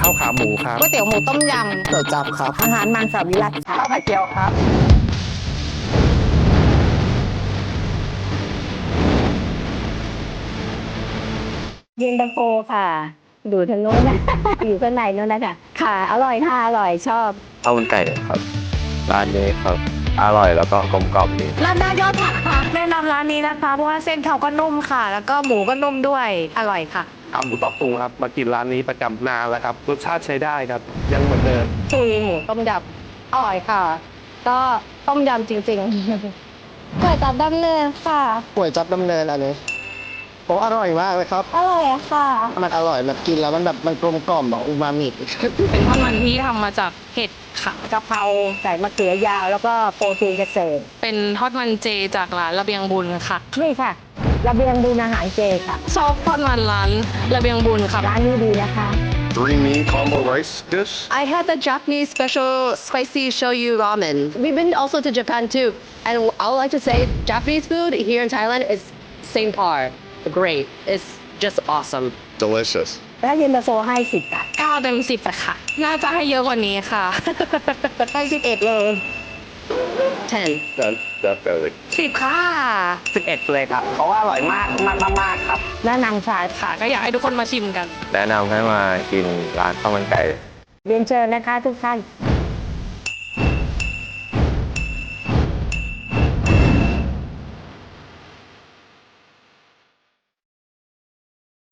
ข้าวขาหมูครับก๋วยเตี๋ยวหมูต้มยก๋วยจับครับ อาหารมังสวิรัตข้าวไข่เจียวครับเย็นตาโฟค่ะ ดูทางโน้นนะ อยู่ข้างในโน้นนะค่ะ ค่ะ อร่อยค่ะอร่อยชอบข้าวมันไก่ครับร้านนี้ครับ อร่อยแล้วก็กลมกล่อมดีำร้านหน้ายอดผักค่ะแนะนำร้านนี้นะคะ เพราะว่าเส้นเขาก็นุ่มค่ะ แล้วก็หมูก็นุ่มด้วยอร่อยค่ะข้าวหมูตอกตุงครับ มากินร้านนี้ประจำนานแล้วครับรสชาติใช้ได้ครับ ยังเหมือนเดิมชูหมูต้มยำอร่อยค่ะ ก็ต้มยำจริงๆก๋วยจับดำเนินค่ะ ก๋วยจับดำเนินอันนี้ผ มอร่อยมากเลยครับ อร่อยค่ะ มันอร่อยแบบกินแล้วมันแบบมันกลมกล่อมแบบอูมามิ เป็นทอดมันที่ทำมาจากเห็ดค่ะ กะเพราใส่มะเขือยาวแล้วก็โปรตีนเกษตรเป็นทอดมันเจจากร้านระเบียงบุญค่ะ นี่ค่ะระเบียงบุญอาหารเจค่ะ ชอบทอดมันร้านระเบียงบุญค่ะ ร้านนี้ดีนะคะ Three meat combo rice dish I had the Japanese special spicy shoyu ramen. We've been also to Japan too, and I would like to say Japanese food here in Thailand is same par, great. It's just awesome. delicious แล้วเย็นตาโฟให้สิบค่ะ9เต็ม10อะค่ะ น่าจะให้เยอะกว่านี้ค่ะ ให้สิบเอ็ดเลย Ten. That definitely 10ค่ะ11เลยครับ เพราะว่าอร่อยมากมากมากครับ และนางชายค่ะ ก็อยากให้ทุกคนมาชิมกัน แนะนำให้มากินร้านข้าวมันไก่ เรียนเชิญนะคะทุกท่าน